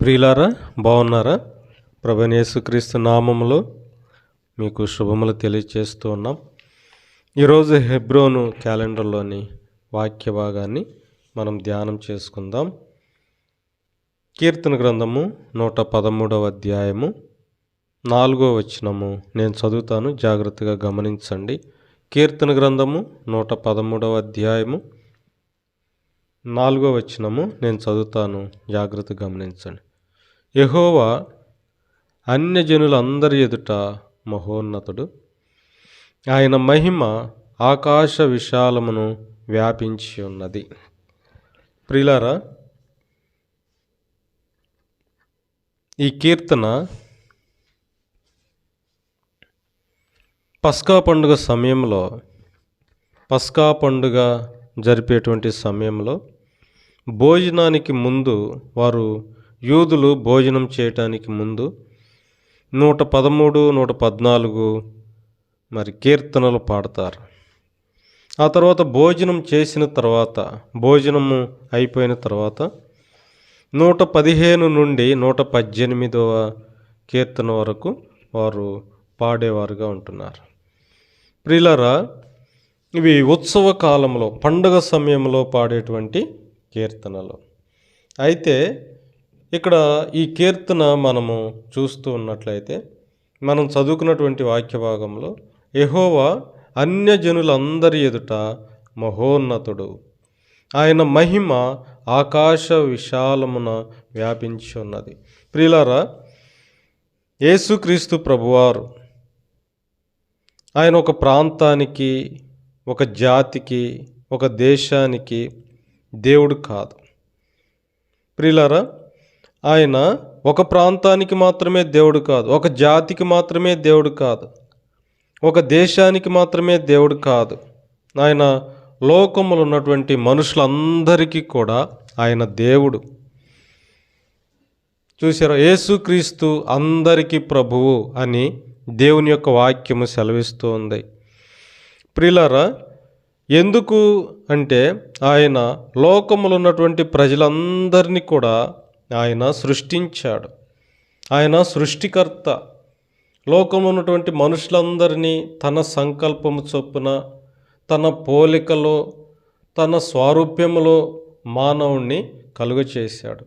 ప్రియులారా బాగున్నారా? ప్రభనేసుక్రీస్తు నామములో మీకు శుభములు తెలియచేస్తూ ఉన్నాం. ఈరోజు హెబ్రోను క్యాలెండర్లోని వాక్య భాగాన్ని మనం ధ్యానం చేసుకుందాం. కీర్తన గ్రంథము నూట పదమూడవ అధ్యాయము నాలుగో వచనము. నేను చదువుతాను జాగ్రత్తగా గమనించండి. కీర్తన గ్రంథము నూట పదమూడవ అధ్యాయము నాలుగో వచనము. నేను చదువుతాను జాగ్రత్త గమనించండి. యహోవా అన్యజనులందరి ఎదుట మహోన్నతుడు. ఆయన మహిమ ఆకాశ విశాలమును వ్యాపించి ఉన్నది. ప్రిలారా ఈ కీర్తన పస్కా పండుగ సమయంలో పస్కా పండుగ జరిపేటువంటి సమయంలో భోజనానికి ముందు వారు యూదులు భోజనం చేయటానికి ముందు నూట పదమూడు నూట పద్నాలుగు మరి కీర్తనలు పాడతారు. ఆ తర్వాత భోజనం చేసిన తర్వాత భోజనము అయిపోయిన తర్వాత నూట పదిహేను నుండి నూట పద్దెనిమిదవ కీర్తన వరకు వారు పాడేవారుగా ఉంటున్నారు. ప్రిలరా ఇవి ఉత్సవ కాలంలో పండుగ సమయంలో పాడేటువంటి కీర్తనలు. అయితే ఇక్కడ ఈ కీర్తన మనము చూస్తూ ఉన్నట్లయితే మనం చదువుకున్నటువంటి వాక్య భాగంలో యహోవా అన్యజనులందరి ఎదుట మహోన్నతుడు. ఆయన మహిమ ఆకాశ విశాలమున వ్యాపించి ఉన్నది. ప్రియులారా యేసుక్రీస్తు ప్రభువారు ఆయన ఒక ప్రాంతానికి ఒక జాతికి ఒక దేశానికి దేవుడు కాదు. ప్రియులారా ఆయన ఒక ప్రాంతానికి మాత్రమే దేవుడు కాదు ఒక జాతికి మాత్రమే దేవుడు కాదు ఒక దేశానికి మాత్రమే దేవుడు కాదు. ఆయన లోకములు ఉన్నటువంటి మనుషులందరికీ కూడా ఆయన దేవుడు. చూసారా యేసుక్రీస్తు అందరికీ ప్రభువు అని దేవుని యొక్క వాక్యము సెలవిస్తూ ఉంది ఎందుకు అంటే ఆయన లోకములు ఉన్నటువంటి ప్రజలందరినీ కూడా ఆయన సృష్టించాడు. ఆయన సృష్టికర్త. లోకంలో ఉన్నటువంటి మనుషులందరినీ తన సంకల్పము చొప్పున తన పోలికలో తన స్వారూప్యములో మానవుణ్ణి కలుగచేశాడు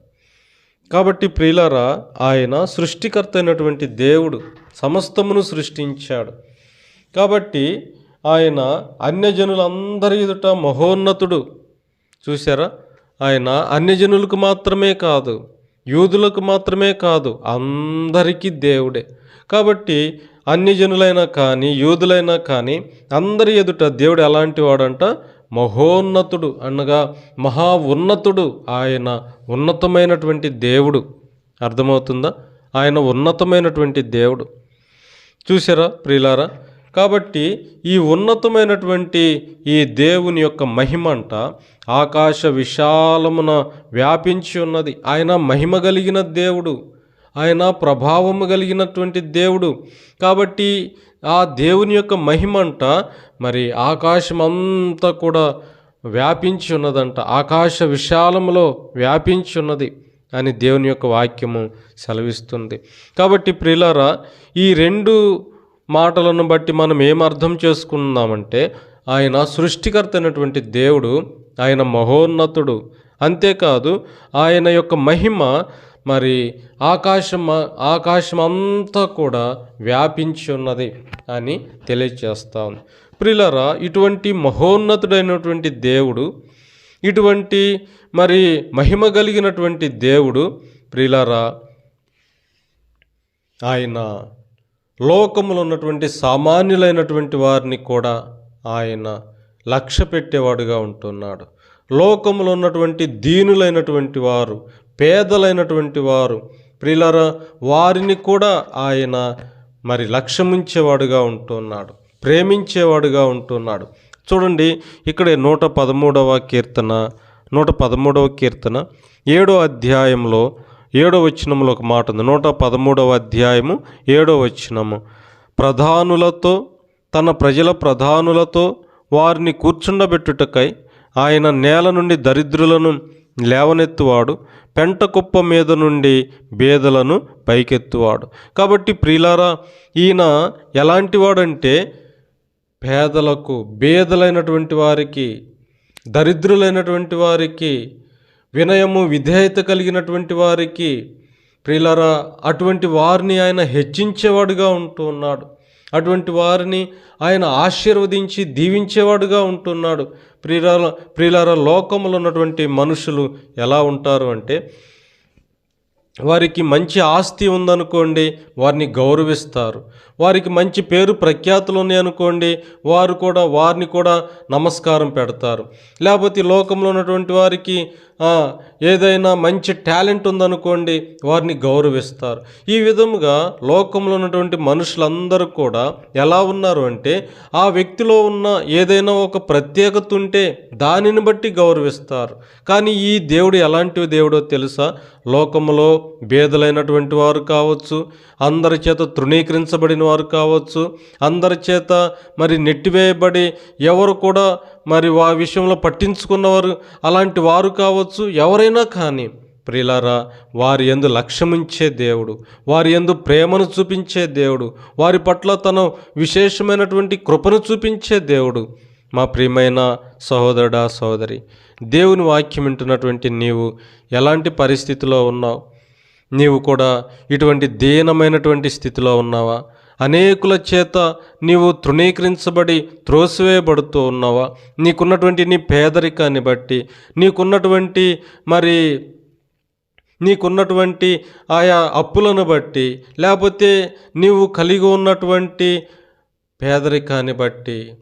కాబట్టి ప్రియులారా ఆయన సృష్టికర్త అయినటువంటి దేవుడు సమస్తమును సృష్టించాడు. కాబట్టి ఆయన అన్యజనులందరి ఎదుట మహోన్నతుడు. చూసారా ఆయన అన్యజనులకు మాత్రమే కాదు యూదులకు మాత్రమే కాదు అందరికీ దేవుడే. కాబట్టి అన్యజనులైనా కానీ యూదులైనా కానీ అందరి ఎదుట దేవుడు ఎలాంటి వాడంట? మహోన్నతుడు అనగా మహా ఉన్నతుడు ఆయన ఉన్నతమైనటువంటి దేవుడు. అర్థమవుతుందా? ఆయన ఉన్నతమైనటువంటి దేవుడు. చూసారా ప్రియులారా? కాబట్టి ఈ ఉన్నతమైనటువంటి ఈ దేవుని యొక్క మహిమ అంట ఆకాశ విశాలమున వ్యాపించి ఉన్నది. ఆయన మహిమ కలిగిన దేవుడు. ఆయన ప్రభావము కలిగినటువంటి దేవుడు. కాబట్టి ఆ దేవుని యొక్క మహిమ అంట మరి ఆకాశమంతా కూడా వ్యాపించి ఉన్నదంట. ఆకాశ విశాలములో వ్యాపించి ఉన్నది అని దేవుని యొక్క వాక్యము సెలవిస్తుంది. కాబట్టి ప్రిలారా ఈ రెండు మాటలను బట్టి మనం ఏం అర్థం చేసుకుందామంటే ఆయన సృష్టికర్త అయినటువంటి దేవుడు ఆయన మహోన్నతుడు. అంతేకాదు ఆయన యొక్క మహిమ మరి ఆకాశం ఆకాశం అంతా కూడా వ్యాపించి ఉన్నది అని తెలియచేస్తా ఉంది. ప్రిలరా ఇటువంటి మహోన్నతుడైనటువంటి దేవుడు ఇటువంటి మరి మహిమ కలిగినటువంటి దేవుడు ప్రిలరా ఆయన లోకములో ఉన్నటువంటి సామాన్యులైనటువంటి వారిని కూడా ఆయన లక్ష్య పెట్టేవాడుగా ఉంటున్నాడు. లోకములో ఉన్నటువంటి దీనులైనటువంటి వారు పేదలైనటువంటి వారు ప్రిలర వారిని కూడా ఆయన మరి లక్ష్యముంచేవాడుగా ఉంటున్నాడు ప్రేమించేవాడుగా ఉంటున్నాడు. చూడండి ఇక్కడ నూట పదమూడవ కీర్తన నూట పదమూడవ కీర్తన ఏడో అధ్యాయంలో ఏడో వచనంలో ఒక మాట ఉంది. నూట పదమూడవ అధ్యాయము ఏడో వచనము. ప్రధానులతో తన ప్రజల ప్రధానులతో వారిని కూర్చుండబెట్టుటకై ఆయన నేల నుండి దరిద్రులను లేవనెత్తువాడు పెంట కుప్ప మీద నుండి బేదలను పైకెత్తువాడు. కాబట్టి ప్రిలారా ఈయన ఎలాంటివాడంటే పేదలకు బేదలైనటువంటి వారికి దరిద్రులైనటువంటి వారికి వినయము విధేయత కలిగినటువంటి వారికి ప్రియులరా అటువంటి వారిని ఆయన హెచ్చించేవాడుగా ఉంటూ ఉన్నాడు. అటువంటి వారిని ఆయన ఆశీర్వదించి దీవించేవాడుగా ఉంటున్నాడు ప్రియుల ప్రియులార లోకంలో ఉన్నటువంటి మనుషులు ఎలా ఉంటారు అంటే వారికి మంచి ఆస్తి ఉందనుకోండి వారిని గౌరవిస్తారు. వారికి మంచి పేరు ప్రఖ్యాతులు ఉన్నాయనుకోండి వారు కూడా వారిని కూడా నమస్కారం పెడతారు. లేకపోతే లోకంలో ఉన్నటువంటి వారికి ఏదైనా మంచి టాలెంట్ ఉందనుకోండి వారిని గౌరవిస్తారు. ఈ విధముగా లోకంలో ఉన్నటువంటి మనుషులందరూ కూడా ఎలా ఉన్నారు అంటే ఆ వ్యక్తిలో ఉన్న ఏదైనా ఒక ప్రత్యేకత ఉంటే దానిని బట్టి గౌరవిస్తారు. కానీ ఈ దేవుడు ఎలాంటి దేవుడో తెలుసా? లోకంలో బేదలైనటువంటి వారు కావచ్చు అందరి చేత తృణీకరించబడిన వారు కావచ్చు అందరి చేత మరి నెట్టివేయబడి ఎవరు కూడా మరి ఆ విషయంలో పట్టించుకున్నవారు అలాంటి వారు కావచ్చు ఎవరైనా కానీ. ప్రియులారా వారి ఎందు లక్ష్యమించే దేవుడు వారి ఎందు ప్రేమను చూపించే దేవుడు వారి పట్ల తన విశేషమైనటువంటి కృపను చూపించే దేవుడు. మా ప్రియమైన సహోదరుడా సహోదరి దేవుని వాక్యం వింటున్నటువంటి నీవు ఎలాంటి పరిస్థితిలో ఉన్నావు? నీవు కూడా ఇటువంటి దీనమైనటువంటి స్థితిలో ఉన్నావా? అనేకుల చేత నీవు తృణీకరించబడి త్రోసివేయబడుతూ ఉన్నావా? నీకున్నటువంటి నీ పేదరికాన్ని బట్టి నీకున్నటువంటి మరి నీకున్నటువంటి ఆయా అప్పులను బట్టి లేకపోతే నీవు కలిగి ఉన్నటువంటి పేదరికాన్ని బట్టి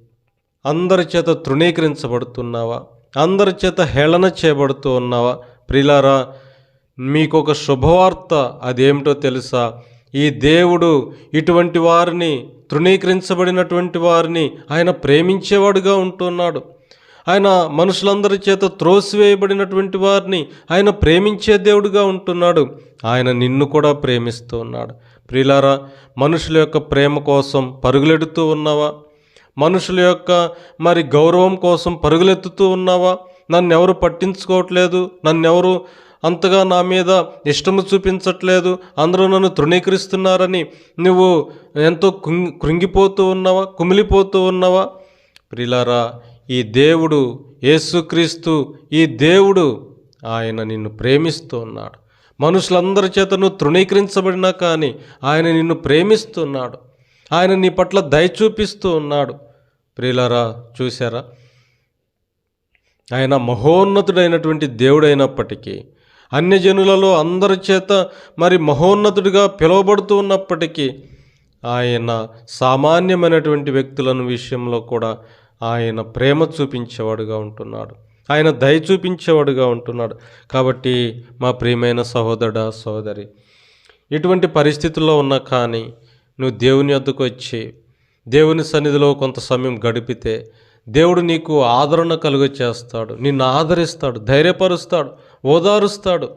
అందరి చేత తృణీకరించబడుతున్నావా? అందరి చేత హేళన చేయబడుతూ ఉన్నావా? ప్రిలారా మీకు ఒక శుభవార్త అదేమిటో తెలుసా? ఈ దేవుడు ఇటువంటి వారిని తృణీకరించబడినటువంటి వారిని ఆయన ప్రేమించేవాడుగా ఉంటున్నాడు. ఆయన మనుషులందరి చేత త్రోసివేయబడినటువంటి వారిని ఆయన ప్రేమించే దేవుడుగా ఉంటున్నాడు. ఆయన నిన్ను కూడా ప్రేమిస్తూ ఉన్నాడు ప్రియులారా మనుషుల యొక్క ప్రేమ కోసం పరుగులెడుతూ ఉన్నావా? మనుషుల యొక్క మరి గౌరవం కోసం పరుగులెత్తుతూ ఉన్నావా? నన్ను ఎవరు పట్టించుకోవట్లేదు నన్నెవరు అంతగా నా మీద ఇష్టము చూపించట్లేదు. అందరూ నన్ను తృణీకరిస్తున్నారని నువ్వు ఎంతో కృంగిపోతూ ఉన్నావా? కుమిలిపోతూ ఉన్నావా? ప్రిలారా ఈ దేవుడు యేసుక్రీస్తు ఈ దేవుడు ఆయన నిన్ను ప్రేమిస్తూ ఉన్నాడు మనుషులందరి చేత నువ్వు తృణీకరించబడినా కానీ ఆయన నిన్ను ప్రేమిస్తున్నాడు. ఆయన నీ పట్ల దయ చూపిస్తూ ఉన్నాడు. ప్రియులారా చూసారా ఆయన మహోన్నతుడైనటువంటి దేవుడైనప్పటికీ అన్యజనులలో అందరి చేత మరి మహోన్నతుడిగా పిలువబడుతూ ఉన్నప్పటికీ ఆయన సామాన్యమైనటువంటి వ్యక్తులను విషయంలో కూడా ఆయన ప్రేమ చూపించేవాడుగా ఉంటున్నాడు. ఆయన దయ చూపించేవాడుగా ఉంటున్నాడు. కాబట్టి మా ప్రియమైన సహోదరుడా సహోదరి ఇటువంటి పరిస్థితుల్లో ఉన్నా కానీ నువ్వు దేవుని వద్దకు వచ్చి దేవుని సన్నిధిలో కొంత సమయం గడిపితే దేవుడు నీకు ఆదరణ కలుగ చేస్తాడు నిన్ను ఆదరిస్తాడు ధైర్యపరుస్తాడు. ఓదారుస్తాడు.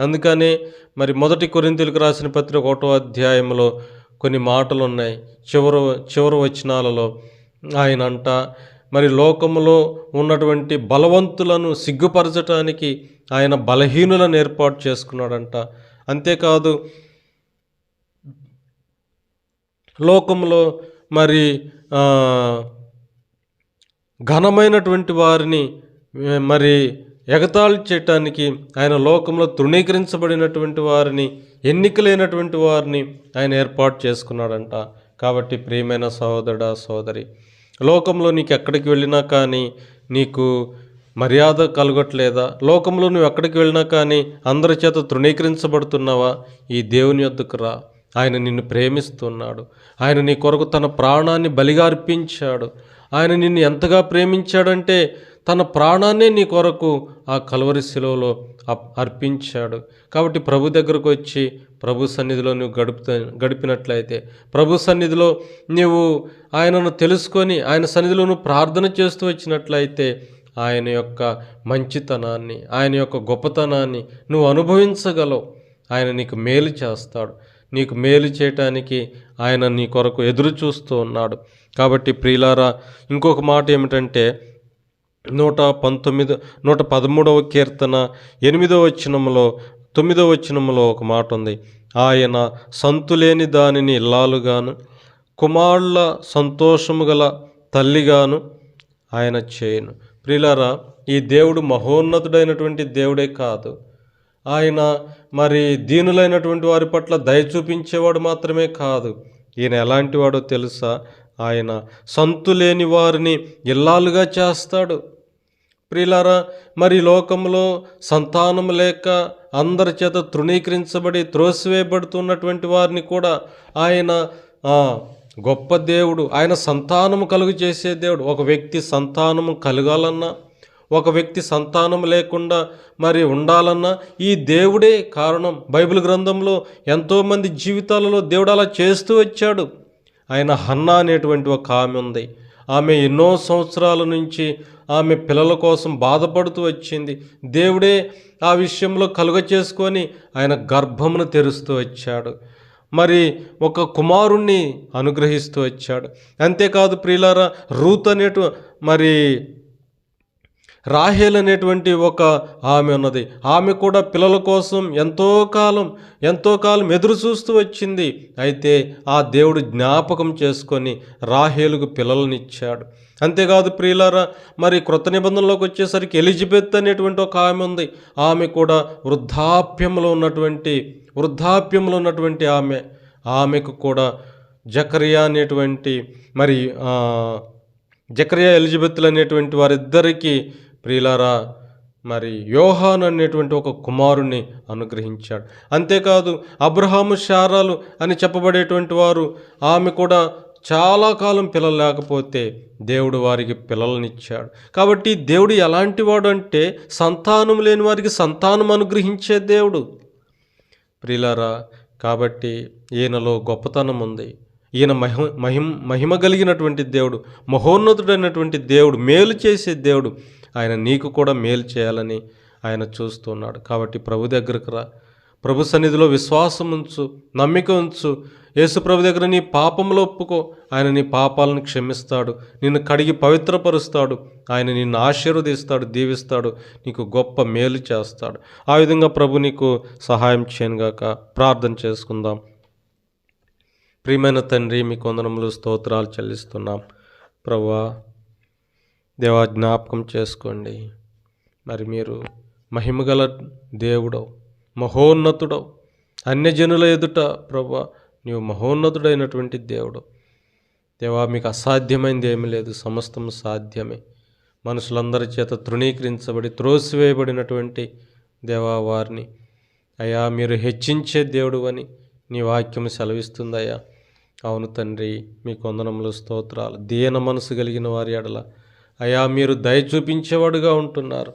అందుకనే మరి మొదటి కొరింతలకు రాసిన పత్రిక ఒకటో అధ్యాయంలో కొన్ని మాటలు ఉన్నాయి చివరి చివరి వచనాలలో ఆయన అంట మరి లోకంలో ఉన్నటువంటి బలవంతులను సిగ్గుపరచటానికి ఆయన బలహీనులను ఏర్పాటు చేసుకున్నాడంట. అంతేకాదు లోకంలో మరి ఘనమైనటువంటి వారిని మరి ఎగతాళి చేయటానికి ఆయన లోకంలో తృణీకరించబడినటువంటి వారిని ఎన్నికలైనటువంటి వారిని ఆయన ఏర్పాటు చేసుకున్నాడంట. కాబట్టి ప్రియమైన సహోదరుడా సోదరి లోకంలో నీకు ఎక్కడికి వెళ్ళినా కానీ నీకు మర్యాద కలగట్లేదా? లోకంలో నువ్వు ఎక్కడికి వెళ్ళినా కానీ అందరి చేత తృణీకరించబడుతున్నావా? ఈ దేవుని యొద్దకు రా. ఆయన నిన్ను ప్రేమిస్తున్నాడు. ఆయన నీ కొరకు తన ప్రాణాన్ని బలిగా అర్పించాడు. ఆయన నిన్ను ఎంతగా ప్రేమించాడంటే తన ప్రాణాన్నే నీ కొరకు ఆ కలవరి శిలువలో అప్- అర్పించాడు. కాబట్టి ప్రభు దగ్గరకు వచ్చి ప్రభు సన్నిధిలో నువ్వు గడుపుతా గడిపినట్లయితే ప్రభు సన్నిధిలో నీవు ఆయనను తెలుసుకొని ఆయన సన్నిధిలో నువ్వు ప్రార్థన చేస్తూ వచ్చినట్లయితే ఆయన యొక్క మంచితనాన్ని ఆయన యొక్క గొప్పతనాన్ని నువ్వు అనుభవించగలవు. ఆయన నీకు మేలు చేస్తాడు. నీకు మేలు చేయటానికి ఆయన నీ కొరకు ఎదురు చూస్తూ ఉన్నాడు. కాబట్టి ప్రియులారా ఇంకొక మాట ఏమిటంటే నూట పంతొమ్మిది నూట పదమూడవ కీర్తన ఎనిమిదవ వచనములో తొమ్మిదవ వచనములో ఒక మాట ఉంది. ఆయన సంతులేని దానిని ఇల్లాలుగాను కుమారుల సంతోషము గల తల్లిగాను ఆయన చేయను. ప్రిలారా ఈ దేవుడు మహోన్నతుడైనటువంటి దేవుడే కాదు. ఆయన మరి దీనులైనటువంటి వారి పట్ల దయ చూపించేవాడు మాత్రమే కాదు. ఈయన ఎలాంటి వాడో తెలుసా? ఆయన సంతులేని వారిని ఇల్లాలుగా చేస్తాడు. ప్రియులారా మరి లోకంలో సంతానం లేక అందరి చేత తృణీకరించబడి త్రోసివేయబడుతున్నటువంటి వారిని కూడా ఆయన గొప్ప దేవుడు ఆయన సంతానము కలుగు చేసే దేవుడు. ఒక వ్యక్తి సంతానము కలగాలన్నా ఒక వ్యక్తి సంతానం లేకుండా మరి ఉండాలన్నా ఈ దేవుడే కారణం. బైబిల్ గ్రంథంలో ఎంతోమంది జీవితాలలో దేవుడు అలా చేస్తూ వచ్చాడు. ఆయన హన్నా అనేటువంటి ఒక ఆమె ఉంది. ఆమె ఎన్నో సంవత్సరాల నుంచి ఆమె పిల్లల కోసం బాధపడుతూ వచ్చింది. దేవుడే ఆ విషయంలో కలుగ చేసుకొని ఆయన గర్భమును తెరుస్తూ వచ్చాడు. మరి ఒక కుమారుణ్ణి అనుగ్రహిస్తూ వచ్చాడు. అంతేకాదు ప్రియులారా రూత్ అనేటు మరి రాహేల్ అనేటువంటి ఒక ఆమె ఉన్నది. ఆమె కూడా పిల్లల కోసం ఎంతో కాలం ఎంతో కాలం ఎదురు చూస్తూ వచ్చింది. అయితే ఆ దేవుడు జ్ఞాపకం చేసుకొని రాహేలుకు పిల్లలనిచ్చాడు. అంతేకాదు ప్రియులారా మరి క్రొత్త నిబంధనలోకి వచ్చేసరికి ఎలిజబెత్ అనేటువంటి ఒక ఆమె ఉంది. ఆమె కూడా వృద్ధాప్యంలో ఉన్నటువంటి వృద్ధాప్యంలో ఉన్నటువంటి ఆమె. ఆమెకు కూడా జకరియా అనేటువంటి మరి జకరియా ఎలిజబెత్లు అనేటువంటి వారిద్దరికీ ప్రియులారా మరి యోహాన్ అనేటువంటి ఒక కుమారుణ్ణి అనుగ్రహించాడు. అంతేకాదు అబ్రహాము శారాలు అని చెప్పబడేటువంటి వారు ఆమె కూడా చాలా కాలం పిల్లలు లేకపోతే దేవుడు వారికి పిల్లలనిచ్చాడు. కాబట్టి దేవుడు ఎలాంటి వాడు అంటే సంతానం లేని వారికి సంతానం అనుగ్రహించే దేవుడు. ప్రియులారా కాబట్టి ఈయనలో గొప్పతనం ఉంది. ఈయన మహిమ మహిమ మహిమ కలిగినటువంటి దేవుడు మహోన్నతుడైనటువంటి దేవుడు మేలు చేసే దేవుడు ఆయన నీకు కూడా మేలు చేయాలని ఆయన చూస్తున్నాడు. కాబట్టి ప్రభు దగ్గరకు రా. ప్రభు సన్నిధిలో విశ్వాసం ఉంచు నమ్మిక ఉంచు. యేసు ప్రభు దగ్గర నీ పాపములు ఒప్పుకో. ఆయన నీ పాపాలను క్షమిస్తాడు. నిన్ను కడిగి పవిత్రపరుస్తాడు. ఆయన నిన్ను ఆశీర్వదిస్తాడు దీవిస్తాడు. నీకు గొప్ప మేలు చేస్తాడు. ఆ విధంగా ప్రభు నీకు సహాయం చేయనుగాక ప్రార్థన చేసుకుందాం. ప్రియమైన తండ్రి మీ కొందనములు స్తోత్రాలు చెల్లిస్తున్నాం. ప్రభా దేవా జ్ఞాపకం చేసుకోండి. మరి మీరు మహిమగల దేవుడవు మహోన్నతుడవు అన్యజనుల ఎదుట ప్రభా నీవు మహోన్నతుడైనటువంటి దేవుడు. దేవా మీకు అసాధ్యమైంది ఏమీ లేదు సమస్తం సాధ్యమే. మనుషులందరి చేత తృణీకరించబడి త్రోసివేయబడినటువంటి దేవా వారిని. అయ్యా మీరు హెచ్చించే దేవుడు అని నీ వాక్యం సెలవిస్తుందయ్యా. అవును తండ్రి మీ కొందనములు స్తోత్రాలు. దీన మనసు కలిగిన వారి ఎడల అయా మీరు దయ చూపించేవాడుగా ఉంటున్నారు.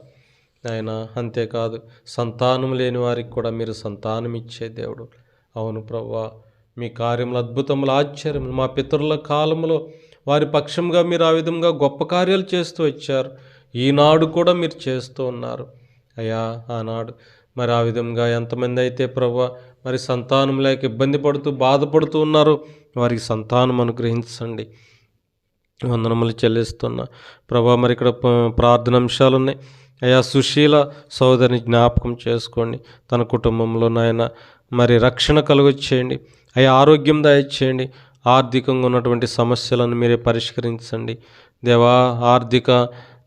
ఆయన అంతేకాదు సంతానం లేని వారికి కూడా మీరు సంతానం ఇచ్చే దేవుడు. అవును ప్రవ్వా మీ కార్యములు అద్భుతములు ఆశ్చర్యములు మా పితరుల కాలంలో వారి పక్షంగా మీరు ఆ విధంగా గొప్ప కార్యాలు చేస్తూ వచ్చారు. ఈనాడు కూడా మీరు చేస్తూ ఉన్నారు. అయ్యా ఆనాడు మరి ఆ విధంగా ఎంతమంది అయితే ప్రభా మరి సంతానం లేక ఇబ్బంది పడుతూ బాధపడుతూ ఉన్నారో వారికి సంతానం అనుగ్రహించండి. వందనములు చెల్లిస్తున్నా ప్రభా మరి ఇక్కడ ప్రార్థనాంశాలు ప్రార్థన అంశాలు ఉన్నాయి అయా సుశీల సోదరిని జ్ఞాపకం చేసుకోండి. తన కుటుంబంలో నాయన మరి రక్షణ కలుగొచ్చేయండి అయ్యా ఆరోగ్యం దయచేయండి. ఆర్థికంగా ఉన్నటువంటి సమస్యలను మీరే పరిష్కరించండి. దేవా ఆర్థిక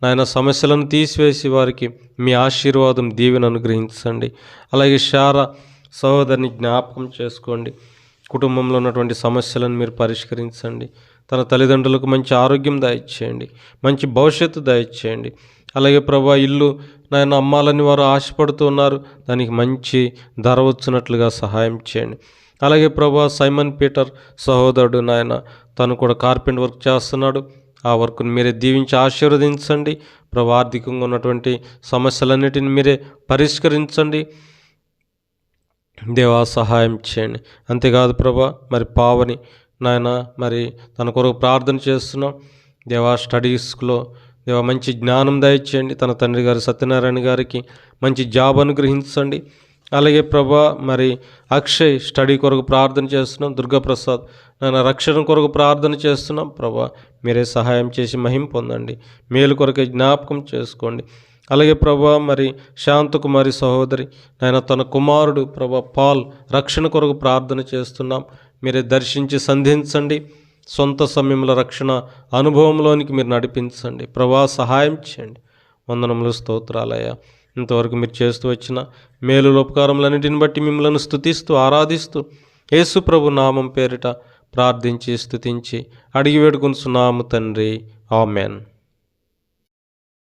నాయన సమస్యలను తీసివేసి వారికి మీ ఆశీర్వాదం దీవెన అనుగ్రహించండి. అలాగే శార సహోదరిని జ్ఞాపకం చేసుకోండి. కుటుంబంలో ఉన్నటువంటి సమస్యలను మీరు పరిష్కరించండి. తన తల్లిదండ్రులకు మంచి ఆరోగ్యం దయచేయండి మంచి భవిష్యత్తు దయచేయండి అలాగే ప్రభా ఇల్లు నాయన అమ్మాలని వారు ఆశపడుతూ ఉన్నారు. దానికి మంచి ధర వచ్చినట్లుగా సహాయం చేయండి. అలాగే ప్రభా సైమన్ పీటర్ సహోదరుడు నాయన తను కూడా కార్పెంట్ వర్క్ చేస్తున్నాడు. ఆ వర్క్ని మీరే దీవించి ఆశీర్వదించండి. ప్రభా ఆర్థికంగా ఉన్నటువంటి సమస్యలన్నిటిని మీరే పరిష్కరించండి. దేవా సహాయం చేయండి. అంతేకాదు ప్రభా మరి పావని నాయన మరి తన కొరకు ప్రార్థన చేస్తున్నాం. దేవా స్టడీస్లో దేవా మంచి జ్ఞానం దయచేయండి. తన తండ్రి గారు సత్యనారాయణ గారికి మంచి జాబ్ అనుగ్రహించండి. అలాగే ప్రభా మరి అక్షయ్ స్టడీ కొరకు ప్రార్థన చేస్తున్నాం. దుర్గాప్రసాద్ నాయన రక్షణ కొరకు ప్రార్థన చేస్తున్నాం. ప్రభా మీరే సహాయం చేసి మహిం పొందండి. మేలు కొరకే జ్ఞాపకం చేసుకోండి. అలాగే ప్రభా మరి శాంతకుమారి సహోదరి నాయన తన కుమారుడు ప్రభా పాల్ రక్షణ కొరకు ప్రార్థన చేస్తున్నాం. మీరే దర్శించి సంధించండి. సొంత సమయంలో రక్షణ అనుభవంలోనికి మీరు నడిపించండి. ప్రభా సహాయం చేయండి. వందనములు స్తోత్రాలయ ఇంతవరకు మీరు చేస్తూ వచ్చిన మేలు ఉపకారములన్నిటిని బట్టి మిమ్మల్ని స్థుతిస్తూ ఆరాధిస్తూ యేసు ప్రభు నామం పేరిట ప్రార్థించి స్థుతించి అడిగి వేడుకొనుచున్నాము తండ్రి. ఆమెన్.